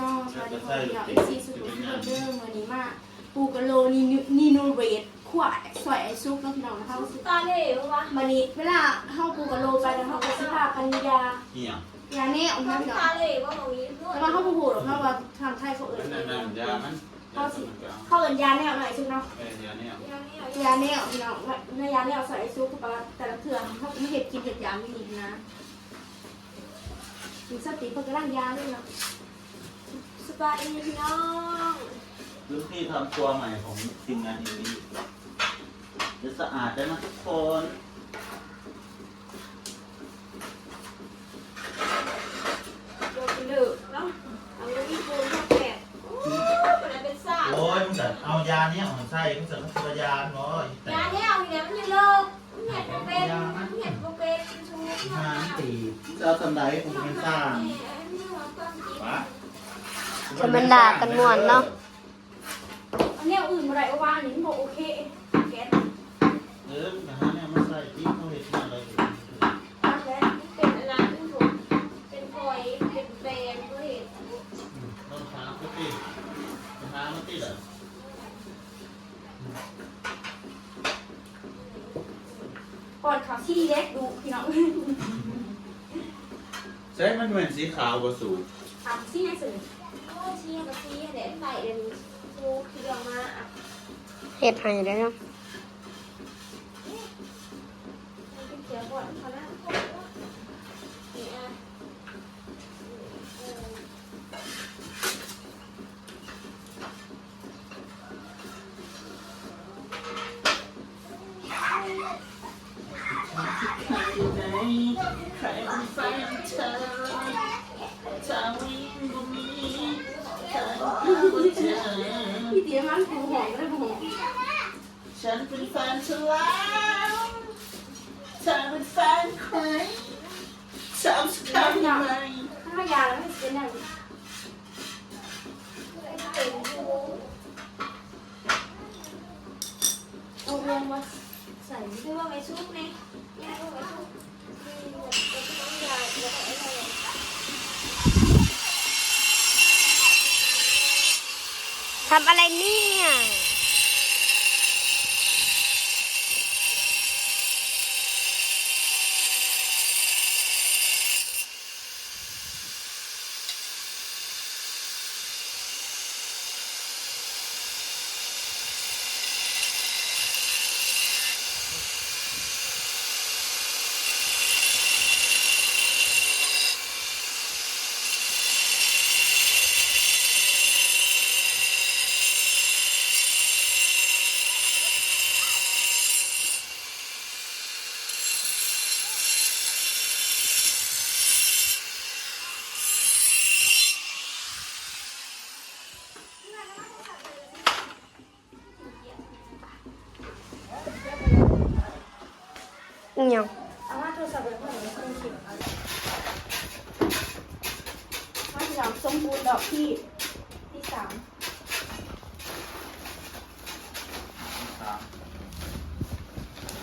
น้องสวัสดีพ่อพี่น้องเอซีสุดที่เบอร์เดอร์มือนี้มาปูกะโลนีนีโนเรตขวดซอยไอซุปน้องพี่น้องนะคะตาเหลววะมันนี้เวลาเฮาปูกะโลไปแล้วเฮาก็สิพากันยาเหี่ยยาแน่ออกมาพี่น้องตาเลวว่าตรงนี้แต่ว่าเฮาบ่ฮู้หรอกเนาว่าทางไทยเขาเอิ้นนั่นนั่นยามันเข้าสิเข้าเอิ้นยาแนวหน่อยซุปเนาะยาเนี่ยาแนวพี่น้องในยาแนวใส่ไอซุปเข้าแต่ละเทื่อนเฮาไม่เฮ็ดกินเฮ็ดยาไม่ดีนะมีสติเพิ่นก็ร่างยาเลยเนาะ บายดีพี่น้องรุ่นพี่ทำตัวใหม่ของทีมงานอีนี้จะสะอาดได้นะทุกคนโดนเลือกเนาะเอาลูกอีปูนเข้าแปดโอ้ยเป็นอะไรเป็นซ่าโอ้ยมึงจะเอายาเนี่ยของใส่มึงจะเอาตัวยาเนาะยาเนี่ยเอาเนี่ยมันยังเลิกมันเห็ดโปเป็นมันเห็ดโปเป็นชูงานตีจะเอาสำไดของเป็นสร้างวะ จะมันด่ากันม่วนเนาะอันเนี้อื่นบ่ได้ว่าว่านี่มันบ่โอเคแก๊สเออนะฮะเนี่ยมันใส่ที่เขาเห็นมาเลยตัดแล้วเป็นอะไรเป็นถุงเป็นพลอยเป็นแบรนด์ก็เห็นต้นขาก็ตีต้นขามันตีเหรอก่อนขาวที่เล็กดูพี่น้องใช่มันเหมือนสีขาวกว่าสูงทำที่ไหนสื่อ โอ้ชี้กับชี้เดี๋ยวใส่เดี๋ยวดูคือออกมาอะ เฮ็ดห้ได้เนอนเขานะนี่อะใครใครเป็นแฟนเธอถ้วิ่งบ่มีใครบ่เจอพี่เตี๋ยมันผูหงได้ผูหง ฉันเป็นแฟนเธอแล้วเธอเป็นแฟนใครทำสักครั้งยังไงถ้ายาแล้วไม่เป็นอย่างเป็นดูเอาเรื่องมาใส่คือว่าไม่ยาว่าไม่ชุบคือแบบจะต้องยาแล้วก็อะไรทำอะไรเนี่ย อิหยัง เอามาโทรศัพท์ไปเพื่อนเราต้องคิดมาที่สามสมบูรณ์ดอกที่ที่สาม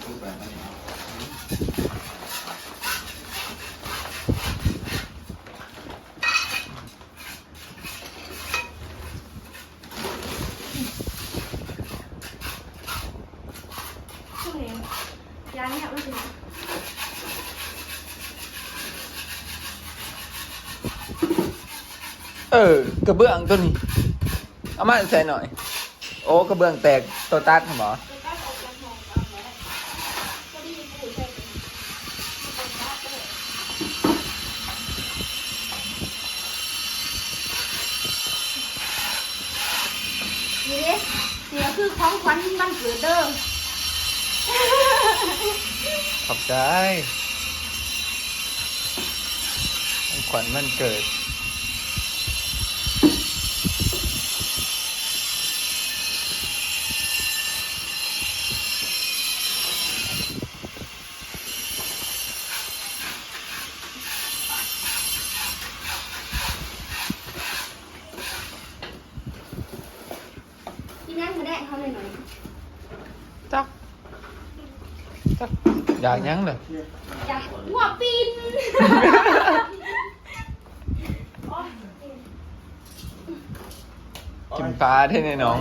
รูปแบบมันเนี่ย ช่วงนี้ยาเนี่ยมันเป็น เออกระเบื้องตัวนี้ เอามาใส่หน่อย โอ้ กระเบื้องแตกตัวตัดเหรอนี่เด้เนี่ยคือของขวัญมันเกิดเด้อขอบใจ ของขวัญมันเกิด อยากยั้งเลยอยากหัวปินกินปลาได้ในน้อง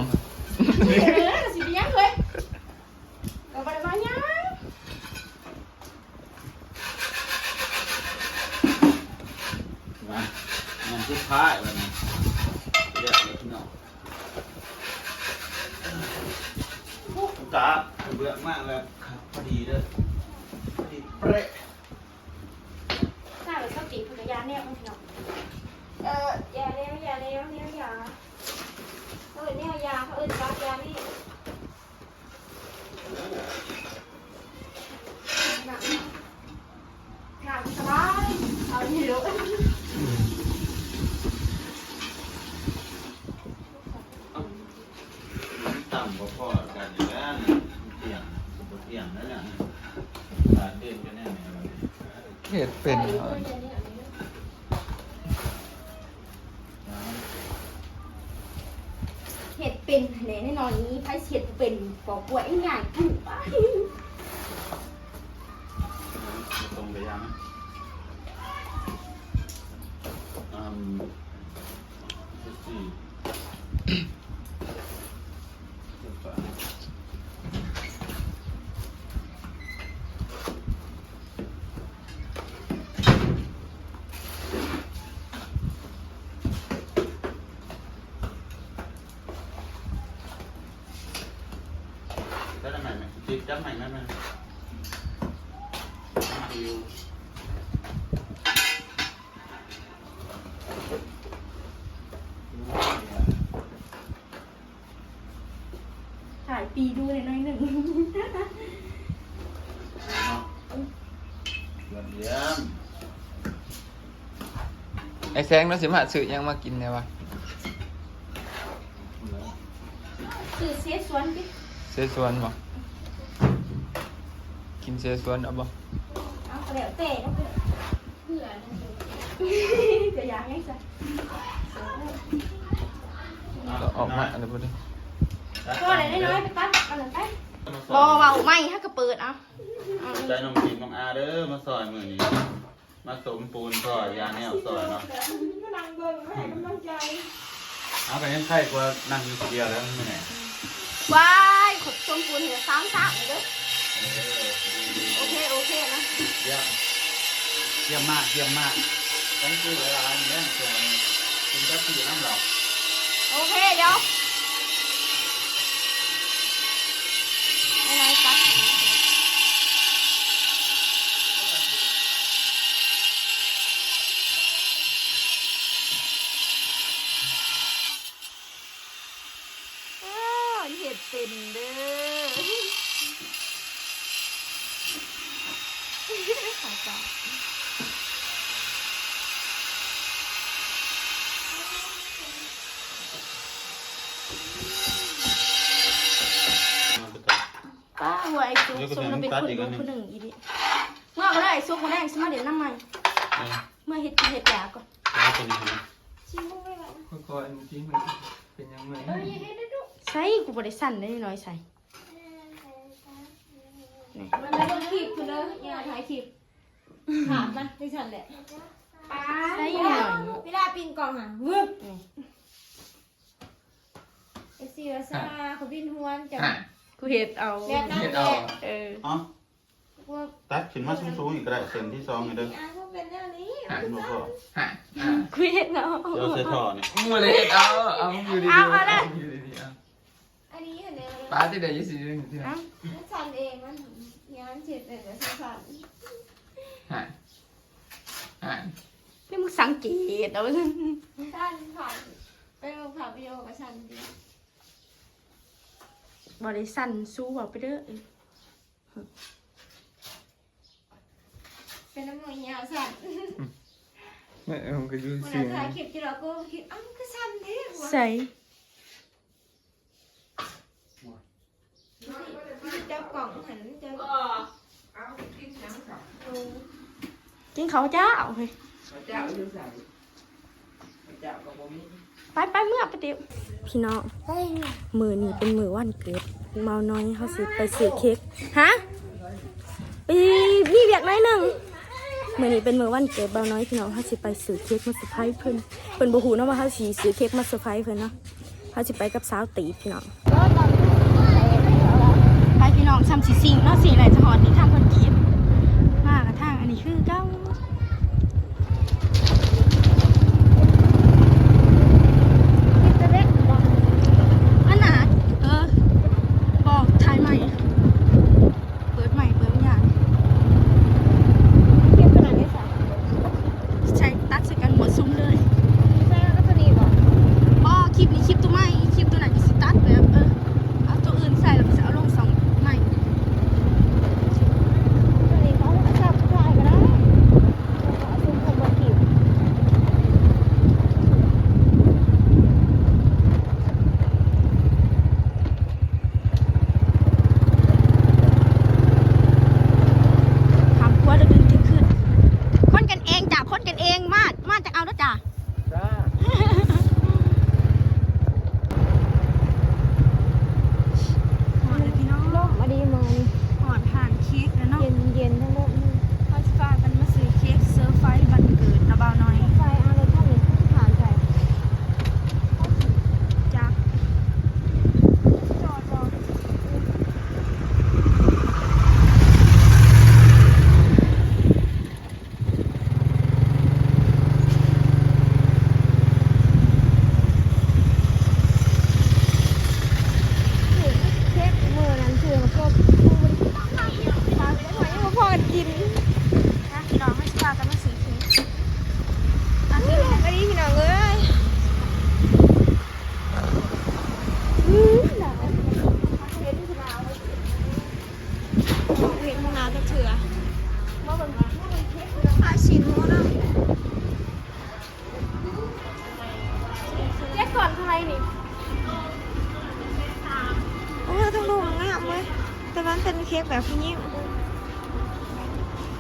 นี้ไพ่เสียดเป็นปอกล้วยง่ายปุ๊บไปตรงไปยังอืมสิบสี่สิบแปดได้ไหมไหมจิบจับไหมไหมไหมดิว ถ่าย ปีดูเลยหน้อยหนึ่งเยี่ยมไอ้แซงเราสิมาซื้อยังมากินเนี่ยวะคือเสียสวนพี่เสสวนบ่กินเสสวนเอาบ่เอาเดี๋ยวเตะแล้วเพื่อจะอยากให้ใส่ ก็ออกมาอะไรบ่ได้ ก็อะไรน้อยๆไปตัดอะไรไปบอเบาไม่ถ้าก็เปิดเอาใจน้องทีมน้องอาเด้อมาซอยมือนี้ มาสมปูนซอยยาแนวซอยเนาะกำลังเบิ่งให้กำลังใจเอาไปยังไข่กว่านั่งอยู่คนเดียวแล้วไม่ไหนว้ายขดชมพูนเหนือสามสามเลยเด้อโอเคโอเคนะเยี่ยมเยี่ยมมากเยี่ยมมากต้องซื้อเวลาอย่างนี้ส่วนคุณก็คือน้ำหลอกโอเคเดี๋ยว อะไรตัด อ้าวเห็ดเป็นเด้อขอจ้า มาไปต่อ ป้าหัวไอ้ซุก ซุกมันเป็นคนดูคนหนึ่งอีดิเมื่อก็ได้ซุกมาได้สมาเดี๋ยวน้ำมันเออเมื่อเห็ดเห็ดยาก่อนแล้วตัวนี้นะชิมไม่ไหวค่อยๆเมื่อกี้มันเป็นยังไงเอออย่าให้ได้ดูใส่กูบริสั่นได้น้อยใส่มันไม่ต้องคลิปคุณเลยอย่าถ่ายคลิปถามมันที่ฉันแหละป้าใส่หน่อยเวลาปีนกล่องอะวึบไอซีวาซาเขาบินฮวนจากฮะ กูเห็ดเอาแบบนั้นเห็ดแหเอาละเออเอ๋อพวกตัดขึ้นมาสูงๆอีกก็ได้เส้นที่สองนี่เด้ออะพวกเป็นแนวนี้เห็นบ่พ่อฮะอะกูเห็ดเอาเดี๋ยวใส่ท่อนี่มัวเลยเห็ดเอาเอาอยู่ดีๆเอาเอาเลยอยู่ดีๆเอาอันนี้อันเนี้ยปลาที่ได้ยี่สิบเรื่องที่ไหนเอามันสั่นเองมันย้อนเฉดเลยเดี๋ยวสั่นฮะฮะนี่มึงสังเกตเอาสั่นสั่นผ่านไปลงผ่านวิดีโอกับฉันดิ บริสั่นสู้เอาไปเด้อเป็นน้ำมันยาวสั่นไม่เอาก็ดูวันเสีนั้ยนงถ่ายคลิปที่เราก็คิดอ้าวก็สั่นดิวะใส่เจ้ากล่องหันเจ้ากินเขาวเจ้าเฮ้ยไปไปเมื่ อไปเดี๋ยวพี่น้องมือนี่เป็นมือวันเกิดเมาน้อยเขาสิไปซื้อเค้กฮะไปนี่เบียกน้อยหนึ่งมือนี้เป็นมือวันเกิดเบาน้อยพี่น้องเขาสิไปซื้อเค้กมาเซอร์ไพรส์เพิ่นเพิ่นบ่ฮู้เนาะว่าเขาสิซื้อเค้กมาเซอร์ไพรส์เพิ่นเนาะเขาจะไปกับสาวตีพี่น้องไปพี่น้องซ้ำสีสิงเนาะสีไหนจะหอดนี่ทางคนกีบมากระทางอันนี้คือเก้า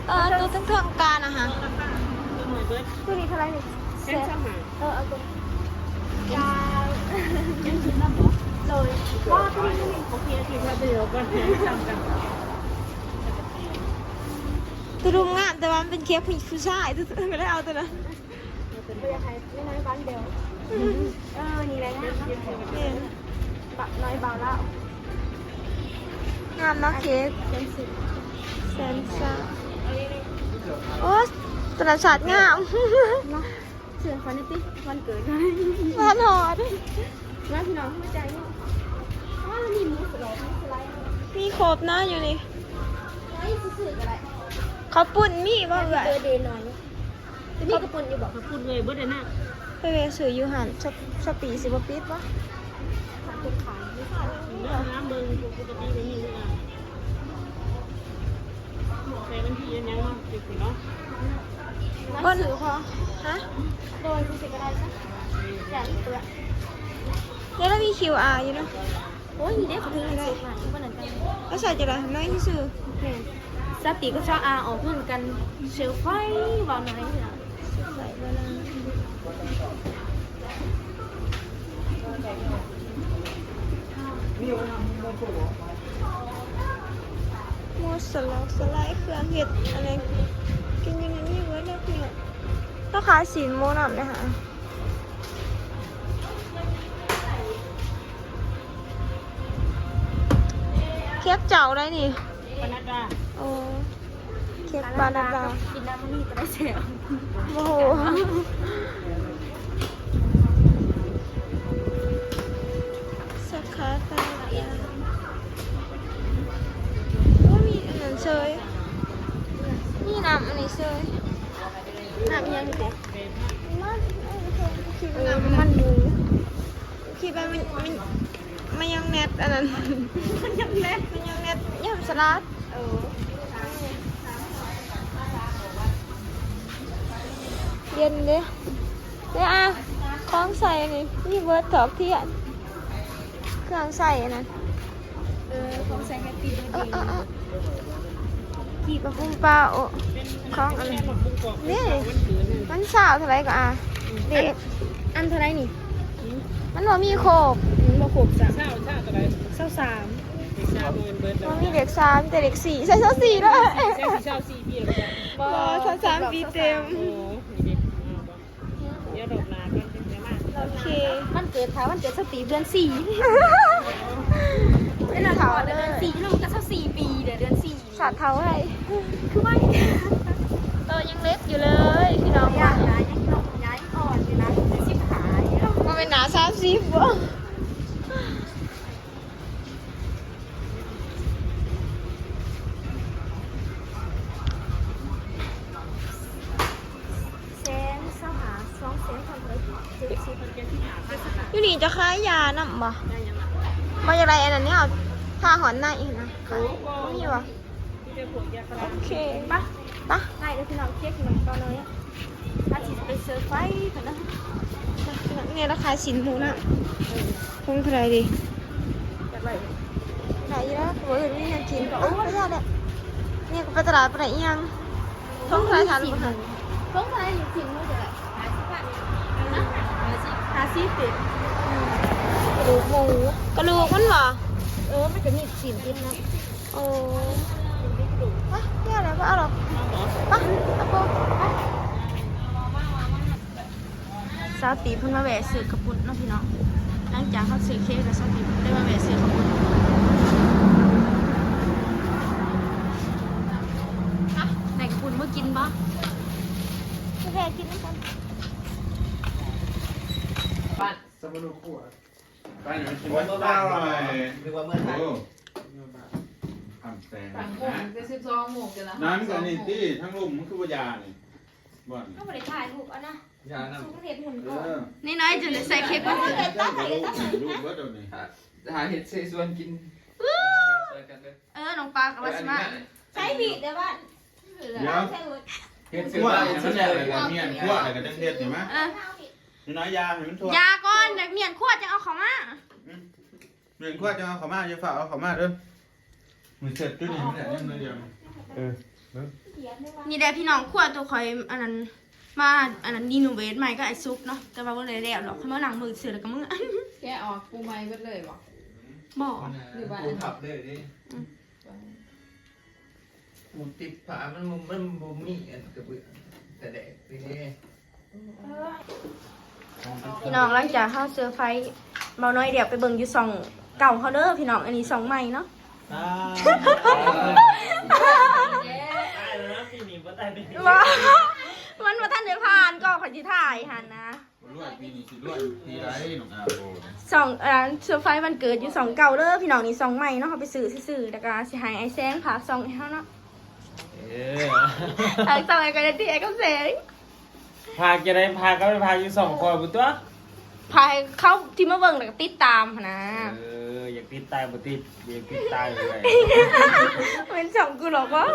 เออตัวทั้งทางการอะฮะตัวนี้เท่าไหรนี่เซฟเออเอาตัวยาวยังถึงน้ำหรอเลยว่าตัวนี้โอเคโอเคเราไปเดี๋ยวก่อนตัวดูงามแต่ว่ามันเป็นเค้กผู้ชายตัวไม่ได้เอาตัวนั้นตัวยังไงไม่น้อยบ้านเดียวเออนี่แหละนะเนี่ยแบบน้อยเบาแล้วงามเนาะเค้กเซนซิเซนซ่า โอ้ตลาดสัตว์งามเชื่อฟันนิติวันเกิดไงวันหอดมาพี่น้องเข้าใจเนาะว้านี่มีสไลด์มีสไลด์มีครบนะอยู่นี่ไอ้สื่ออะไรเขาปุ่นมีบ่เอ่ยเดย์หน่อยจะมีกระปุ่นอยู่บอกพูดเลยเบิดเลยนะไปเวสื่ออยู่หันชชปีสิบปิดวะเป็นขายไม่ขายเรื่องน้ำเบิ่งปกติไม่มีเลย นะใส่มันที่ยังยังติดอยู่เนาะก้นสื่อพอฮะโดนสิกระไรซะแจกเปลือกแล้วเรามี QR อยู่เนาะโอ้ยนี่เด็กถึงเลยวันนั้นกันแล้วใส่จะไรน้อยที่สุดสติก็ชอบอาออกเพื่อนกันเชลไฟบ่าวน้อยนี่ล่ะใส่เวลาโมสลอกสไลด์เครื่องเห็ดอะไรกินยังไงนี่เว้ยเนี่ยพี่ต้องขายสีโมนำนะคะเค้กเจ้าได้นี่ปนัดดาโอ้เค้กบานาดากินน้ำมันนี่ก็ได้เสียโอ้โห เชยน้ำยังไงมันคิดว่าน้ำมันหมูคิดว่ามันมันมันยังเน็ตอันนั้นมันยังเน็ตมันยังเน็ตยำสลัดเออเย็นเด้เนี่ยอะคล้องใส่นี่นี่เบิร์ดถอกเทียนเครื่องใส่อันนั้นเออของใส่แฮปปี้เออเออเออ กีบกระพุ้งเปล่าโอ้คล้องอันนี้นี่มันสาวเท่าไหรก็อะเด็กอันเท่าไรนี่ มันว่ามีโคบมาขบจ้ะเช้าเช้าอะไรเศร้าสามเช้าเบิร์นเบิร์นมันมีเด็กสามแต่เด็กสี่ใส่เท่าสี่แล้วเช้าเช้าสี่พี่เลยบอสามสามปีเต็มโอ้นี่ดิเดี๋ยวดอกนากันเป็นไงมากโอเคมันเกิดค่ะมันเกิดสตีเดือนสี่เป็นอะไรเขาเด้เดือนอสี่แล้วมันก็เท่าสี่ปีเดี๋ยวเดือนสี่ สาดเท้าให้ คือไม่เออยังเล็กอยู่เลยพี่น้องอยากย้ายยังหลงย้ายอ่อนอยู่นะสิบหายแล้วมันเป็นหนาซาซิบบ่แสนสหาสองแสนทำอะไรเจ็ดสิบอยู่นี่จะคล้ายยาน้ำบ่มาอย่างไรอันนั้นเนี่ยทาหอนหน้าอีกนะนี่บ่โอเคปะปะ ได้แล้วพี่น้องเช็คหนึ่งตอนนี้ถ้าจิตไปเซอร์ไพรส์กันนะ เนี่ยราคาสินหมูน่ะคงเท่าไหรดีจะไปไหนอยู่แล้วหัวอื่นไม่ยังกินโอ้ไม่ได้เลยเนี่ยกูไปตลาดไปไหนยังท้องทายทานหรือเปล่าต้องใช้หนึ่งสิ่งนู้นเดี๋ยวหาสิบบาทนะหาสิหาสิบติดกระดูกหมูกระดูกมันบ่เออมันจะมีสิ่งที่นะโอ้ปะเนี่ยอะไรปะเอาหรอปะเอาปูปะซาตีเพิ่งมาแหวะซื้อกระปุกเนาะพี่น้องหลังจากเขาซื้อเค้กแล้วซาตีได้มาแหวะซื้อกระปุกไหนกระปุกเมื่อกินปะแค่กินน้ำกันบ้านสมุนขั่วไปหน่อยชิมเมื่ไว้อบ้าบ้านหน่อยคือว่าเมื่อไทยโอ้ทำแซงสั่งกุ้งไปสิบสองหมูกันละน้ำกับนี่ที่ทั้งลุ่มมันคือว่ายานี่บ่อนเขาไม่ได้ถ่ายถูกอะนะ ยาน้ำทุกเห็ดหุ่นเอก่อนอนี่น้อยจะใส่เค้กมัมานเถเกิอะดตั้งแต่ลูกลูกเบิดเดี๋ยวนี้หาเห็ดเซซวนกินช่วยกันด้วยเออน้องปลากับวาชิมะใช้บีดเดี๋ยวว่าเดี๋ยวใช้หุ่นเห็ดขั้ซื้อวบ้านมันซื้อแหแหละละกับเมียนขั้วอะไรกับจังเทศเห็นไหมเออนี่น้อยยาเห็นมันทั่วยาก้อนเดี๋ยวเมียนขวดจะเอาเขามาเมียนขั้วจะเอาเขามาจะฝากเอาเขามาเด้อมือเสร็จด้วยนี่แหละยังเลยเดียวเออนี่แหละพี่น้องขวดตัวคอยอันนั้น มาอันนั้นดีโนเวทใหม่ก็ไอซุปเนาะแต่ว่าบ่ได้แล้วหรอกเขามาหลังมือเสือแล้วก็มือแกออกปูไม้เบิดเลยบ่บอกกูขับเลยดิกูติดผามันมันบ่มีอันกระเบื้องแต่แดกนี่พี่น้องหลังจากเข้าเซอร์ไพรส์เบาน้อยเดี๋ยวไปเบิ่งอยู่สองเก่าเขาเด้อพี่น้องอันนี้สองใหม่เนาะว้า มันมาท่านเดือผ่านก็ขอจิถ่ายหันนะรวยปีนี้สิรวยปีไรหนุ่มอาโบสองอ่าเซอร์ไพรส์วันเกิดอยู่สองเก่าเด้อพี่น้องนี่สองใหม่เนาะเขาไปซื้อซื้อๆแล้วก็สิใหายไอแซงผากสองให้เขาเนาะเออผากสองไอ้ก็ได้ที่ไอ้ก็แซงพาจะได้พาก็ไปพาอยู่สองคนบุตัว พายเข้าที่มาเบิ่งแล้วก็ติดตามหั้นนะเอออยากติดตายบุติดอยากติดตายเลยเป็นสองกูหรอกวะ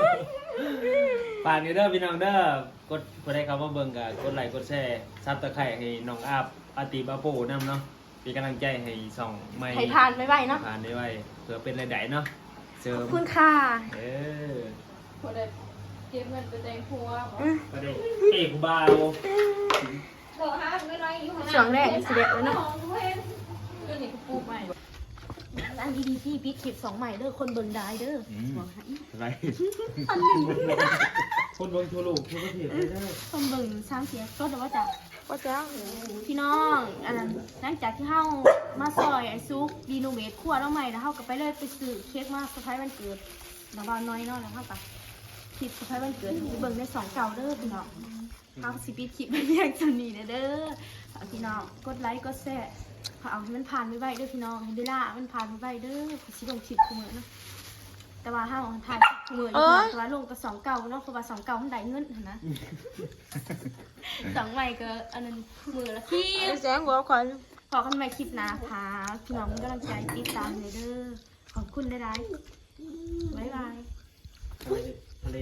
ฝากนี่เด้อพี่น้องเด้อกดกดได้คำว่าเบิ่งกับกดไลค์กดแชร์ซับตะไคร่ให้น้องอาบอาติบาโป้นำเนาะเป็นกำลังใจให้สองไม่ให้ทานไม่ไหวเนาะผ่านได้ไว้เผื่อเป็นรายได้เนาะเสริขอมบคุณค่ะเออพอได้เก็บเงินไปแต่งครัว บ่ประเด็นเอกบาว สองแรกสิเด็ดแล้วเนาะก็นี่ก็ปูใหม่อันดีๆที่ปิดคลิปสองใหม่เด้อคนเบิ่งได้เด้ออะไรคนเบิ่งทั่วโลกทั่วประเทศเลยเด้อคนเบิ่งสร้างเสียก็แต่ว่าจะว่าจ้าพี่น้องอันนั้นหลังจากที่เฮามาซอยไอ้ซุกดีโนเวทครัวแล้วใหม่แล้วเฮาก็ไปเลยไปซื้อเค้กมาเซอร์ไพรส์วันเกิดน้องบาวน้อยเนาะแล้วเฮาก็คลิปเซอร์ไพรส์วันเกิดที่เบิ่งในสองเก่าเด้อพี่น้อง เฮาสิปิดคลิปไปเพียงเท่านี้นะเด้อฝากพี่น้องกดไลค์กดแชร์ขอเอาให้มันผ่านไปไวๆเด้อพี่น้องให้เวลามันผ่านไปไวๆเด้อขอสิลงคลิปคุมื้อเนาะแต่ว่าเฮาถ่ายคุมื้อนี่แต่ว่าลงกับสองเก่าเนาะเพราะว่าสองเก่ามันได้เงินหั้นนะสองใหม่ก็อันนั้นมือละคลิปแจ้งบอกก่อนขอกันใหม่คลิปหนาพาพี่น้องมีกำลังใจติดตามเลยเด้อขอบคุณได้ๆบ๊ายบายทะเล